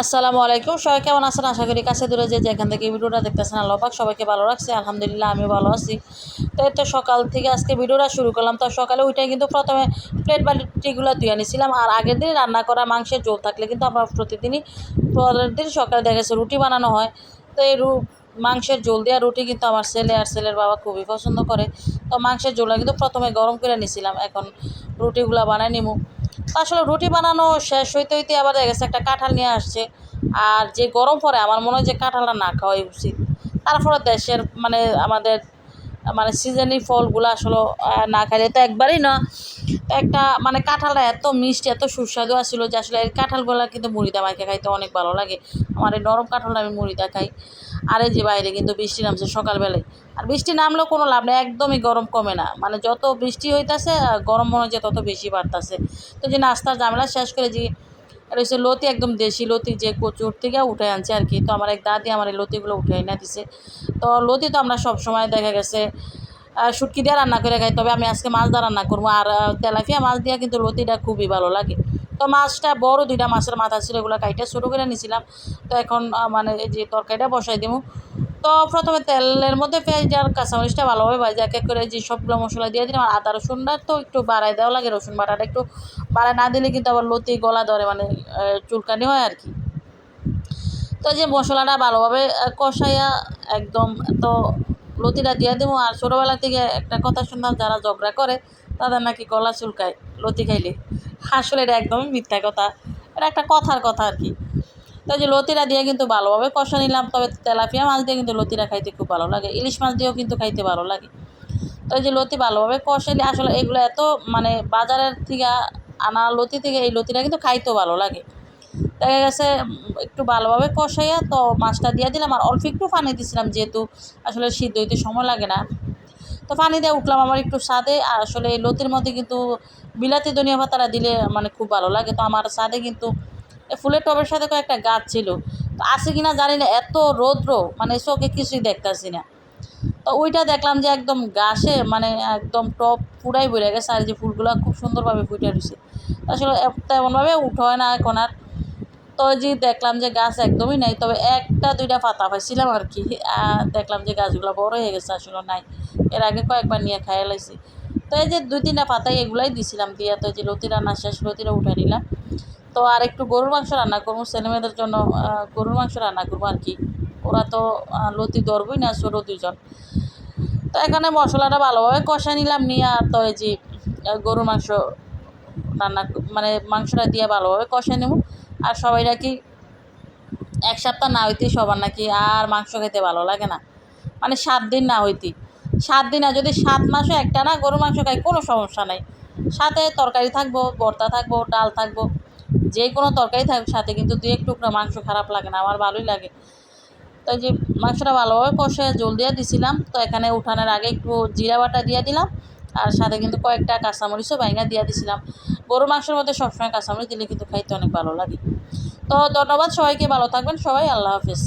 আসসালামু আলাইকুম। সবাই কেমন আছেন? আশা করি কাছে দূরে যে যেখান থেকে ভিডিওটা দেখতেছেন আল্লাহ পাক সবাইকে ভালো রাখছে। আলহামদুলিল্লাহ আমি ভালো আছি। তো তো সকাল থেকে আজকে ভিডিওটা শুরু করলাম। তো সকালে ওইটাই কিন্তু প্রথমে প্লেট বাটিগুলো ধুয়ে নিয়েছিলাম আর আগের দিন রান্না করা মাংসের ঝোল থাকলে কিন্তু আমরা প্রতিদিনই পরের দিন সকালে দেখা গেছে রুটি বানানো হয়। তো এই রু মাংসের ঝোল দেওয়া রুটি কিন্তু আমার ছেলে আর ছেলের বাবা খুবই পছন্দ করে। তো মাংসের ঝোলটা কিন্তু প্রথমে গরম করে নিয়েছিলাম এখন রুটিগুলো বানাই নিমু। তো আসলে রুটি বানানো শেষ হইতে হইতে আবার গেছে একটা কাঁঠাল নিয়ে আসছে। আর যে গরম পরে আমার মনে হয় যে কাঁঠালটা না খাওয়াই উচিত। তারপরে দেশের মানে আমাদের মানে সিজনি ফলগুলো আসলে না খাইলে তো একবারই না। তো একটা মানে কাঁঠালটা এত মিষ্টি, এত সুস্বাদু আসছিল যে আসলে এই কাঁঠালগুলো কিন্তু মুড়িদা মাইকে খাইতে অনেক ভালো লাগে। আমার এই নরম কাঁঠালটা আমি মুড়িদা খাই। আর এই যে বাইরে কিন্তু বৃষ্টি নামছে সকালবেলায়। আর বৃষ্টি নামলেও কোনো লাভ নেই, একদমই গরম কমে না। মানে যত বৃষ্টি হইতাছে গরম মনে হচ্ছে তত বেশি বাড়তাছে। তো যে নাস্তার ঝামেলা শেষ করে যে, এটা হচ্ছে লতি, একদম দেশি লতি, যে কচুর থেকে উঠে আনছে আর কি। তো আমার এক দাদি আমার এই লতিগুলো উঠে এনে দিছে। তো লতি তো আমরা সব সময় দেখা গেছে শুটকি দিয়ে রান্না করে খাই, তবে আমি আজকে মাছ দিয়ে রান্না করব। আর তেলাপিয়া মাছ দিয়ে কিন্তু লতিটা খুবই ভালো লাগে। তো মাছটা বড় দুইটা মাছের মাথা ছিল, এগুলো কাইটা ছোটো করে নিয়েছিলাম তো এখন মানে এই যে তরকারিটা বসাই দিব তো প্রথমে তেলের মধ্যে পেঁয়াজ আর কাঁচামরিচটা ভালোভাবে ভাজি, এক এক করে যে সবগুলো মশলা দিয়ে দিলাম। আর আদা রসুনটা তো একটু বাড়াই দেওয়া লাগে, রসুন বাটাটা একটু বাড়াই না দিলে কিন্তু আবার লতি, গলা ধরে মানে চুলকানি হয় আর কি। তো যে মশলাটা ভালোভাবে কষাইয়া একদম তো লতিটা দিয়ে দেবো আর ছোটোবেলা থেকে একটা কথা শুনতাম যারা ঝগড়া করে তাদের নাকি গলা চুলকায় লতি খাইলে। আসলে এটা একদমই মিথ্যা কথা। এটা একটা কথার কথা আর কি। তাই যে লতিটা দিয়ে কিন্তু ভালোভাবে কষা নিলাম, তবে তেলাপিয়া মাছ দিয়ে কিন্তু লতিটা খাইতে খুব ভালো লাগে। ইলিশ মাছ দিয়েও কিন্তু খাইতে ভালো লাগে। তো যে লতি ভালোভাবে কষাইলে আসলে এগুলো এত মানে বাজারের থেকে আনা লতি থেকে এই লতিটা কিন্তু খাইতেও ভালো লাগে। দেখা গেছে একটু ভালোভাবে কষাইয়া তো মাছটা দিয়ে দিলাম আর অল্প একটু পানি দিছিলাম যেহেতু আসলে সিদ্ধ হইতে সময় লাগে না। তো পানি দিয়ে উঠলাম আমার একটু স্বাদে আর আসলে লতির মধ্যে কিন্তু বিলাতি ধনিয়া পাতাটা দিলে মানে খুব ভালো লাগে। তো আমার স্বাদে কিন্তু ফুলের টবের সাথে কয়েকটা গাছ ছিল। তো আছে কিনা জানি না, এত রৌদ্র মানে চোখে কিছুই দেখতাছি না। তো ওইটা দেখলাম যে একদম গাছে মানে একদম টপ পুরাই বেড়ে গেছে, আর যে ফুলগুলো খুব সুন্দরভাবে ফুটে রয়েছে আসলে তেমনভাবে উঠা হয় না এখন আর। তো যে দেখলাম যে গাছ একদমই নাই, তবে একটা, দুইটা পাতা পাইছিলাম আর কি। দেখলাম যে গাছগুলো বড় হয়ে গেছে, আসলে নাই। এর আগে কয়েকবার নিয়ে খাইয়ে লাইছি। তো এই যে দুই, তিনটা পাতাই এগুলাই দিছিলাম দিয়ে তো যে লতি রান্না শেষ লতিটা উঠে নিলাম। তো আর একটু গরুর মাংস রান্না করব ছেলেমেয়েদের জন্য গরুর মাংস রান্না করব আর কি। ওরা তো লতি ধরবই না, ছোটো দুজন তো এখানে মশলাটা ভালোভাবে কষা নিলাম নিয়ে আর তো এই যে গরুর মাংস রান্না মানে মাংসটা দিয়ে ভালোভাবে কষে নেব। আর সবাই নাকি এক সপ্তাহ না হইতেই সবার নাকি আর মাংস খেতে ভালো লাগে না। মানে সাত দিন না হইতে সাত দিন আর যদি সাত মাসও একটা না গরু মাংস খাই, কোনো সমস্যা নাই। সাথে তরকারি থাকব, ভর্তা থাকব, ডাল থাকব, যে কোনো তরকারি থাকবে সাথে কিন্তু দু এক টুকরা মাংস খারাপ লাগে না, আমার ভালোই লাগে। তো যে মাংসটা ভালোভাবে কষে জল দিয়ে দিছিলাম, তো এখানে উঠানোর আগে একটু জিরা বাটা দিয়ে দিলাম আর সাথে কিন্তু কয়েকটা কাঁচামরিচও বাইঙ্গা দিয়ে দিছিলাম। গরু মাংসের মধ্যে সবসময় কাঁচামরিচ দিলে কিন্তু খাইতে অনেক ভালো লাগে। তো ধন্যবাদ সবাইকে, ভালো থাকবেন সবাই, আল্লাহ হাফিজ।